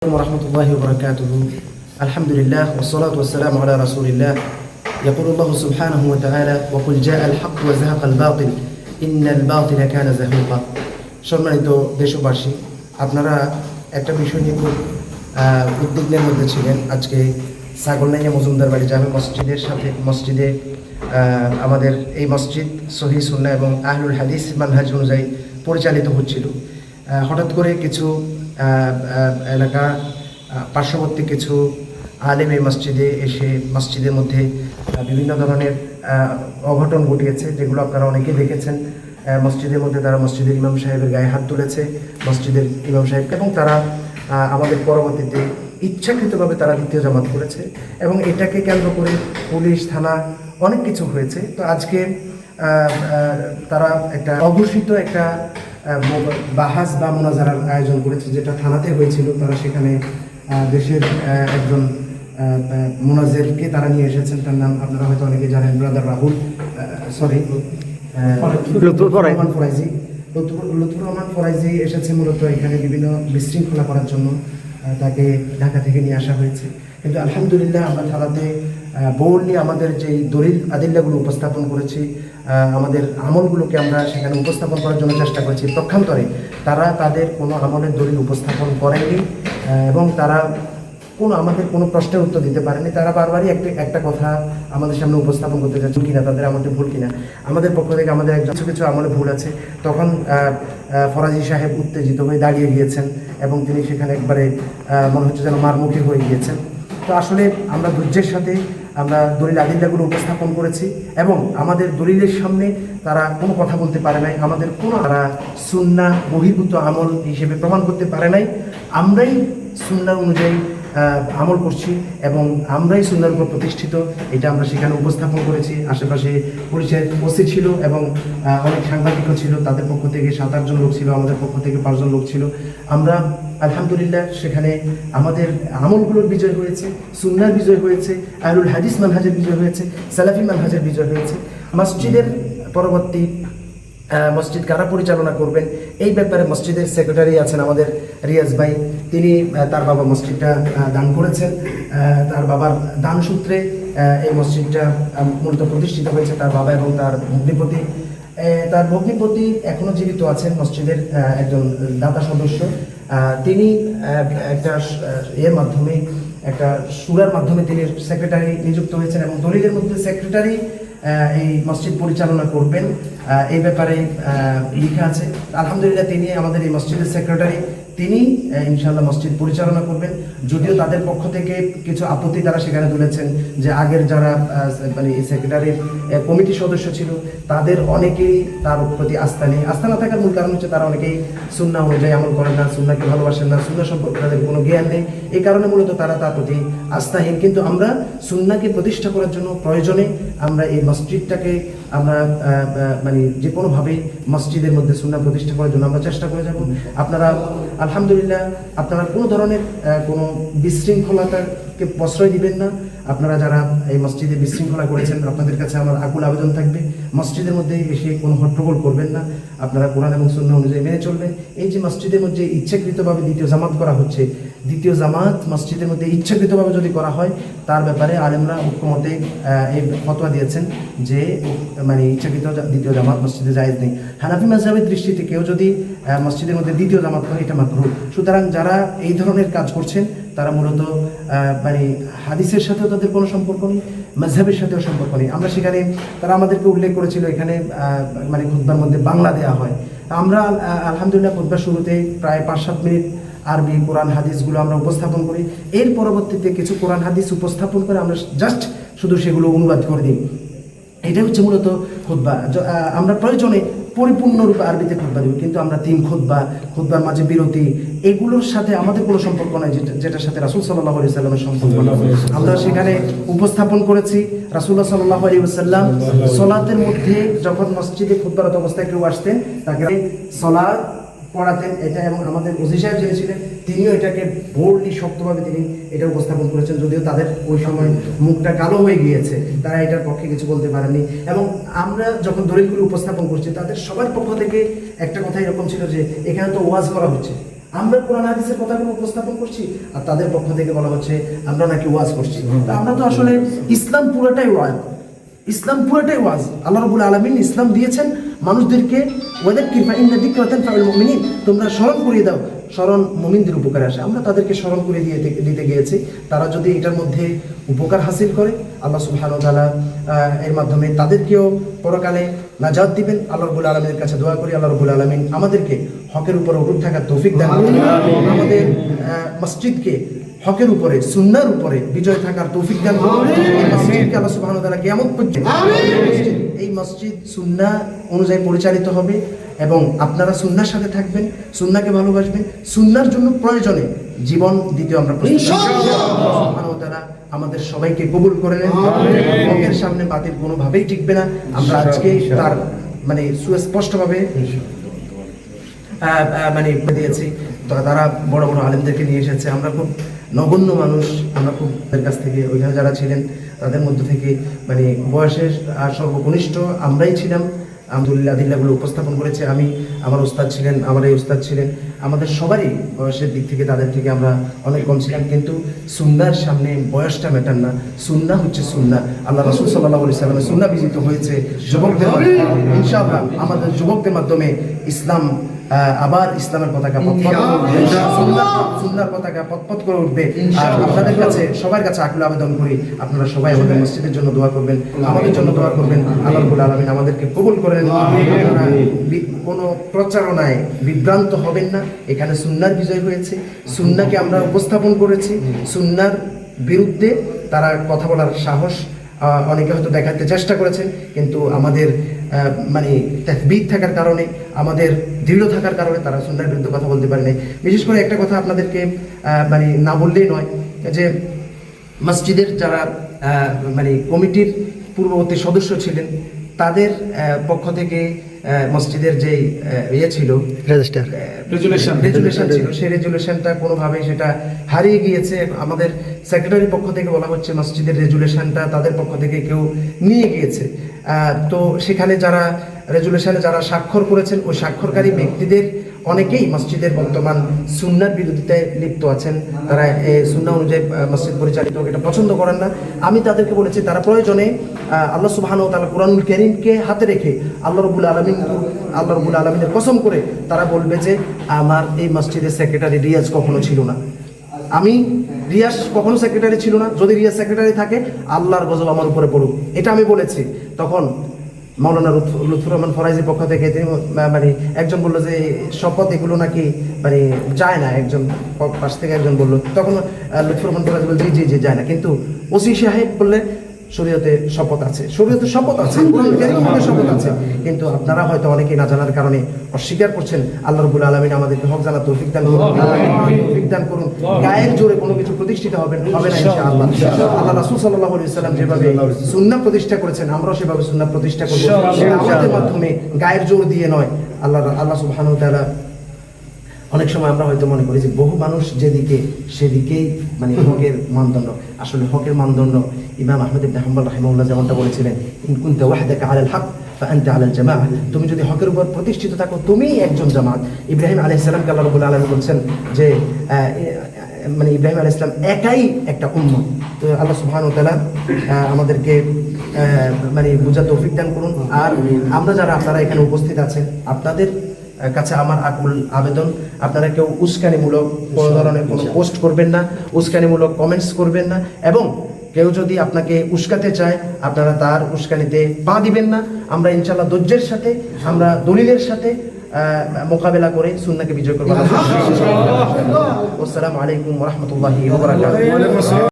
عليكم ورحمة الله وبركاته الحمد لله والصلاة والسلام على رسول الله يقول الله سبحانه وتعالى وقل جاء الحق وزهق الباطل إن الباطل كان زهوقا সম্মানিত দেশবাসী আপনারা একটা বিষয় নিয়ে খুব আহ, উদ্বিগ্নের মধ্যে ছিলেন আজকে ছাগলনাইয়া মজুমদার বাড়ি জামে মসজিদের সাথে মসজিদে আহ, আমাদের এই মসজিদ সহি সুন্না এবং আহলুল হাদিস মানহাজ অনুযায়ী পরিচালিত হচ্ছিল আহ, হঠাৎ করে কিছু আহ, আহ, এলাকা পার্শ্ববর্তী কিছু আলেম এই মসজিদে এসে মসজিদের মধ্যে বিভিন্ন ধরনের অঘটন ঘটিয়েছে, যেগুলো আপনারা অনেকেই দেখেছেন। মসজিদের মধ্যে তারা মসজিদের ইমাম সাহেবের গায়ে হাত তুলেছে, মসজিদের ইমাম সাহেব এবং তারা আমাদের পরবর্তীতে ইচ্ছাকৃতভাবে তারা দ্বিতীয় জামাত করেছে এবং এটাকে কেন্দ্র করে পুলিশ, থানা অনেক কিছু হয়েছে। তো আজকে তারা একটা অঘোষিত একটা বাহাস বা মোনাজারার আয়োজন করেছে যেটা থানাতে হয়েছিল। তারা সেখানে দেশের একজন মোনাজেরকে তারা নিয়ে এসেছেন। তার নাম আপনারা হয়তো অনেকে জানেন ব্রাদার রাহুল সরি। রহমান ফরাইজি। লুৎফুর রহমান ফরাইজি এসেছে মূলত এখানে বিভিন্ন বিশৃঙ্খলা করার জন্য তাকে ঢাকা থেকে নিয়ে আসা হয়েছে। কিন্তু আলহামদুলিল্লাহ আমরা থানাতে বোল্ডলি আমাদের যেই দলিল আদিল্লাগুলো উপস্থাপন করেছি আমাদের আমলগুলোকে আমরা সেখানে উপস্থাপন করার জন্য চেষ্টা করেছি। পক্ষান্তরে তারা তাদের কোনো আমলের দলিল উপস্থাপন করেনি এবং তারা কোনো আমাদের কোনো প্রশ্নের উত্তর দিতে পারেনি তারা বারবারই একটা একটা কথা আমাদের সামনে উপস্থাপন করতে চাচ্ছে কিনা, তাদের আমাদের ভুল কিনা। আমাদের পক্ষ থেকে আমাদের একজন কিছু কিছু আমলে ভুল আছে। তখন ফরাজি সাহেব উত্তেজিত হয়ে দাঁড়িয়ে গিয়েছেন এবং তিনি সেখানে একবারে মনে হচ্ছে যেন মারমুখী হয়ে গিয়েছেন। তো আসলে আমরা ধৈর্যের সাথে আমরা দলিল আদিল্লাগুলো উপস্থাপন করেছি এবং আমাদের দলিলের সামনে তারা কোনো কথা বলতে পারে নাই, আমাদের কোনো তারা সুন্না বহির্ভূত আমল হিসেবে প্রমাণ করতে পারে নাই। আমরাই সুন্না অনুযায়ী আমল করছি এবং আমরাই সুন্দর উপর প্রতিষ্ঠিত, এটা আমরা সেখানে উপস্থাপন করেছি। আশেপাশে পুলিশের ওসি ছিল এবং অনেক সাংবাদিকও ছিল, তাদের পক্ষ থেকে সাত আটজন লোক ছিল, আমাদের পক্ষ থেকে পাঁচজন লোক ছিল। আমরা আলহামদুলিল্লাহ, সেখানে আমাদের আমলগুলোর বিজয় হয়েছে, সুন্নার বিজয় হয়েছে, আহলুল হাদিস মানহাজের বিজয় হয়েছে, সালাফি মানহাজের বিজয় হয়েছে। মসজিদের পরবর্তী মসজিদ কারা পরিচালনা করবেন, এই ব্যাপারে মসজিদের সেক্রেটারি আছেন আমাদের রিয়াজ ভাই। তিনি তার বাবা মসজিদটা দান করেছেন। তার বাবার দান সূত্রে এই মসজিদটা মূলত প্রতিষ্ঠিত হয়েছে তার বাবা এবং তার ভগ্নিপতি। তার ভগ্নিপতি এখনও জীবিত আছেন মসজিদের একজন দাতা সদস্য। তিনি একটা ইয়ের মাধ্যমে, একটা সুরার মাধ্যমে তিনি সেক্রেটারি নিযুক্ত হয়েছেন এবং দলিলের মধ্যে সেক্রেটারি এই মসজিদ পরিচালনা করবেন। এই ব্যাপারে লেখা আছে। আলহামদুলিল্লাহ, তিনি আমাদের এই মসজিদের সেক্রেটারি তিনি ইনশাআল্লাহ মসজিদ পরিচালনা করবেন। যদিও তাদের পক্ষ থেকে কিছু আপত্তি তারা সেখানে তুলেছেন যে আগের যারা মানে সেক্রেটারির কমিটি সদস্য ছিল, তাদের অনেকেই তার প্রতি আস্থা নেই। আস্থা না থাকার মূল কারণ হচ্ছে তারা অনেকেই সুন্না অনুযায়ী আমল করেন না, সুন্নাকে ভালোবাসেন না, সুন্না সম্পর্কে তাদের কোনো জ্ঞান নেই। এই কারণে মূলত তারা তার প্রতি আস্থাহীন। কিন্তু আমরা সুন্নাকে প্রতিষ্ঠা করার জন্য প্রয়োজনে আমরা এই মসজিদটাকে আমরা মানে যে কোনোভাবেই মসজিদের মধ্যে সুন্না প্রতিষ্ঠা করার জন্য আমরা চেষ্টা করে যাব। আপনারা, আলহামদুলিল্লাহ, আপনারা কোনো ধরনের কোনো বিশৃঙ্খলতাকে প্রশ্রয় দিবেন না। আপনারা যারা এই মসজিদে বিশৃঙ্খলা করেছেন, আপনাদের কাছে আমার আকুল আবেদন থাকবে। মসজিদের মধ্যে এসে কোনো হট্টগোল করবেন না। আপনারা কোরআন এবং সুন্না অনুযায়ী মেনে চলবেন এই যে মসজিদের মধ্যে ইচ্ছাকৃতভাবে দ্বিতীয় জামাত করা হচ্ছে, দ্বিতীয় জামাত মসজিদের মধ্যে ইচ্ছাকৃতভাবে যদি করা হয়, তার ব্যাপারে আলেমরা ঐক্যমতে এই ফতোয়া দিয়েছেন যে মানে ইচ্ছাকৃত দ্বিতীয় জামাত মসজিদে জায়েজ নেই। হানাফি মাঝহাবের দৃষ্টিতে কেউ যদি মসজিদের মধ্যে দ্বিতীয় জামাত করে, এটা মাত্র সুতরাং যারা এই ধরনের কাজ করছেন তারা মূলত মানে হাদিসের সাথেও তাদের কোনো সম্পর্ক নেই মাঝহাবের সাথেও সম্পর্ক নেই। আমরা সেখানে, তারা আমাদেরকে উল্লেখ করেছিল এখানে মানে খুদ্বার মধ্যে বাংলা দেওয়া হয়। আমরা আলহামদুলিল্লাহ খুদ্বার শুরুতে প্রায় পাঁচ সাত মিনিট আরবি, কোরআন হাদিসগুলো আমরা উপস্থাপন করি। এর পরবর্তীতে কিছু কোরআন হাদিস উপস্থাপন করে আমরা জাস্ট শুধু সেগুলো অনুবাদ করে দিই। এটাই হচ্ছে মূলত খুদ্া আমরা প্রয়োজনে পরিপূর্ণরূপে আরবিতে খুদ্া দিব কিন্তু আমরা তিন খুদ্া খুদ্বার মাঝে বিরতি এগুলোর সাথে আমাদের কোনো সম্পর্ক নাই যেটা যেটার সাথে রাসুল সাল্লাহ আলি সাল্লামের সম্পর্ক। আমরা সেখানে উপস্থাপন করেছি রাসুল্লাহ সাল্লাহ আলী সাল্লাম সলাতের মধ্যে যখন মসজিদে খুদ্বারত অবস্থায় কেউ আসতেন তাকে সলাৎ পড়াতেন, এটা এবং আমাদের ওসি সাহেব যিনি ছিলেন, তিনিও এটাকে বোল্ডলি শক্তভাবে তিনি এটা উপস্থাপন করেছেন, যদিও তাদের ওই সময় মুখটা কালো হয়ে গিয়েছে, তারা এটার পক্ষে কিছু বলতে পারেনি এবং আমরা যখন দলিলগুলো উপস্থাপন করছি, তাদের সবার পক্ষ থেকে একটা কথা এরকম ছিল যে, এখানে তো ওয়াজ করা হচ্ছে। আমরা কোরআন হাদিসের কথাগুলো উপস্থাপন করছি, আর তাদের পক্ষ থেকে বলা হচ্ছে, আমরা নাকি ওয়াজ করছি। আমরা তো আসলে ইসলাম পুরোটাই ওয়াজ। ইসলাম পুরোটাই ওয়াজ। আল্লাহ রবুল আলমিন ইসলাম দিয়েছেন মানুষদেরকে ওদের কৃপা দিক্রাতান ফাউল মুমিনিন তোমরা স্মরণ করিয়ে দাও। স্মরণ মমিনদের উপকারে আসে। আমরা তাদেরকে স্মরণ করে দিয়ে দিতে গিয়েছি। তারা যদি এটার মধ্যে উপকার হাসিল করে আল্লাহ সুবহানাহু ওয়া এর মাধ্যমে তাদেরকেও পরকালে নাজাত দিবেন। আল্লাহ রবুল আলমীর কাছে দোয়া করি আল্লাহ রবুল আলমিন আমাদেরকে হকের উপর অটুট থাকার তৌফিক দান। আমাদের মসজিদকে হকের উপরে সুন্নার উপরে বিজয় থাকার তৌফিক দান করুন। এই মসজিদকে আল্লাহ সুবহানাহু তাআলা কিয়ামত পর্যন্ত এই মসজিদ সুন্না অনুযায়ী পরিচালিত হবে এবং আপনারা সুন্নার সাথে থাকবেন সুন্নাকে ভালোবাসবেন। সুন্নার জন্য প্রয়োজনে জীবন দিতে আমরা তাআলা আমাদের সবাইকে কবুল করে নেন হকের সামনে বাতিল কোনোভাবেই টিকবে না। আমরা আজকে তার মানে সুস্পষ্টভাবে মানে দিয়েছি তারা বড় বড় আলেমদেরকে নিয়ে এসেছে। আমরা খুব নগণ্য মানুষ। আমরা খুব তাদের কাছ থেকে ওইখানে যারা ছিলেন, তাদের মধ্যে থেকে মানে বয়সের আর সর্বকনিষ্ঠ আমরাই ছিলাম। আলহামদুলিল্লাহ আদিল্লাগুলো উপস্থাপন করেছে। আমি, আমার ওস্তাদ ছিলেন, আমার এই ওস্তাদ ছিলেন। আমাদের সবারই বয়সের দিক থেকে তাদের থেকে আমরা অনেক কম ছিলাম। কিন্তু সুন্নার সামনে বয়সটা ম্যাটার না। সুন্না হচ্ছে সুন্না। আল্লাহ রসুল সাল্লাহ আলি সাল্লামের সুন্না বিজিত হয়েছে যুবকদের ইনশাআল্লাহ আমাদের যুবকদের মাধ্যমে ইসলাম আবার ইসলামের পতাকা পথপথ সুন্নার পতাকা পথপথ করে উঠবে। আর আপনাদের কাছে সবার কাছে আকুল আবেদন করি আপনারা সবাই আমাদের মসজিদের জন্য দোয়া করবেন আমাদের জন্য দোয়া করবেন। আল্লাহ রাব্বুল আলামিন আমাদেরকে কবুল করে নেন কোনো প্রচারণায় বিভ্রান্ত হবেন না। এখানে সুন্নার বিজয় হয়েছে। সুন্নাকে আমরা উপস্থাপন করেছি। সুন্নার বিরুদ্ধে তারা কথা বলার সাহস অনেকে হয়তো দেখাতে চেষ্টা করেছেন কিন্তু আমাদের মানে তাকবীর থাকার কারণে, আমাদের দৃঢ় থাকার কারণে তারা সুন্নার বিরুদ্ধে কথা বলতে পারেনি বিশেষ করে একটা কথা আপনাদেরকে মানে না বললেই নয়, যে মসজিদের যারা মানে কমিটির পূর্ববর্তী সদস্য ছিলেন, তাদের পক্ষ থেকে মসজিদের যে ইয়ে ছিল রেজিস্টার রেজুলেশন ছিল সেই রেজুলেশনটা কোনোভাবেই সেটা হারিয়ে গিয়েছে। আমাদের সেক্রেটারি পক্ষ থেকে বলা হচ্ছে মসজিদের রেজুলেশনটা তাদের পক্ষ থেকে কেউ নিয়ে গিয়েছে। আহ, তো সেখানে যারা রেজুলেশনে যারা স্বাক্ষর করেছেন ওই স্বাক্ষরকারী ব্যক্তিদের অনেকেই মসজিদের বর্তমান সুন্নার বিরোধিতায় লিপ্ত আছেন। তারা সুন্না অনুযায়ী মসজিদ পরিচালিত এটা পছন্দ করেন না। আমি তাদেরকে বলেছি, তারা প্রয়োজনে আল্লাহ সুবহানাহু ওয়া তাআলা কোরআনুল কারীমকে হাতে রেখে আল্লাহ রবুল আলমিন, আল্লাহ রবুল আলমিনের কসম করে তারা বলবে যে, আমার এই মসজিদের সেক্রেটারি রিয়াজ কখনো ছিল না। আমি রিয়াজ কখনো সেক্রেটারি ছিল না। যদি রিয়াজ সেক্রেটারি থাকে, আল্লাহর গজব আমার উপরে পড়ুক। এটা আমি বলেছি। তখন লুৎফ- লুৎফুর রহমান ফরাইজির পক্ষ থেকে তিনি মানে একজন বলল যে শপথ এগুলো নাকি মানে যায় না, একজন পাশ থেকে একজন বলল। তখন লুৎফুর রহমান ফরাইজি বলল, জি জি জি, যায় না। কিন্তু ওসি সাহেব বললে শরীয়তে শপথ আছে। শরীয়তে শপথ আছে শপথ আছে। কিন্তু আপনারা হয়তো অনেকেই না জানার কারণে অস্বীকার করছেন আল্লাহ রবুল আলমিন আমাদেরকে হক জানা তৌফিক দান করুন তৌফিক দান করুন। গায়ের জোরে কোনো কিছু প্রতিষ্ঠিত হবে হবে না ইনশাআল্লাহ। আল্লাহ রাসূল সাল্লাল্লাহু আলাইহি সাল্লাম যেভাবে সুন্নাহ প্রতিষ্ঠা করেছেন আমরাও সেভাবে সুন্নাহ প্রতিষ্ঠা করব। আমাদের মাধ্যমে গায়ের জোর দিয়ে নয়। আল্লাহ আল্লাহ সুবহানাহু ওয়া তাআলা অনেক সময় আমরা হয়তো মনে করি যে বহু মানুষ যেদিকে সেদিকেই মানে হকের মানদণ্ড। আসলে হকের মানদণ্ড ইমাম আহমদ ইবনে হাম্বল যেমনটা বলেছিলেন ইন কুনতা ওয়াহদাকা আলাল হক ফাআনতা আলাল জামাআহ। তুমি যদি হকের উপর প্রতিষ্ঠিত থাকো তুমিই একজন জামাত। ইব্রাহিম আলাইহিস সালামকে আল্লাহ রাব্বুল আলামিন বলছেন যে মানে ইব্রাহিম আলাইহিস সালাম একাই একটা উম্মত। তো আল্লাহ তাআলা আহ, আমাদেরকে মানে বুঝা তৌফিক দান করুন। আর আমরা যারা আপনারা এখানে উপস্থিত আছেন আপনাদের কাছে আমার আকুল আবেদন। আপনারা কেউ উস্কানিমূলক কোনো ধরনের কোনো পোস্ট করবেন না উস্কানিমূলক কমেন্টস করবেন না এবং কেউ যদি আপনাকে উস্কাতে চায় আপনারা তার উস্কানিতে পা দিবেন না। আমরা ইনশাল্লাহ ধৈর্যের সাথে আমরা দলিলের সাথে মোকাবেলা করে সুন্নাকে বিজয় করব। আসসালামু আলাইকুম রহমতুল্লাহি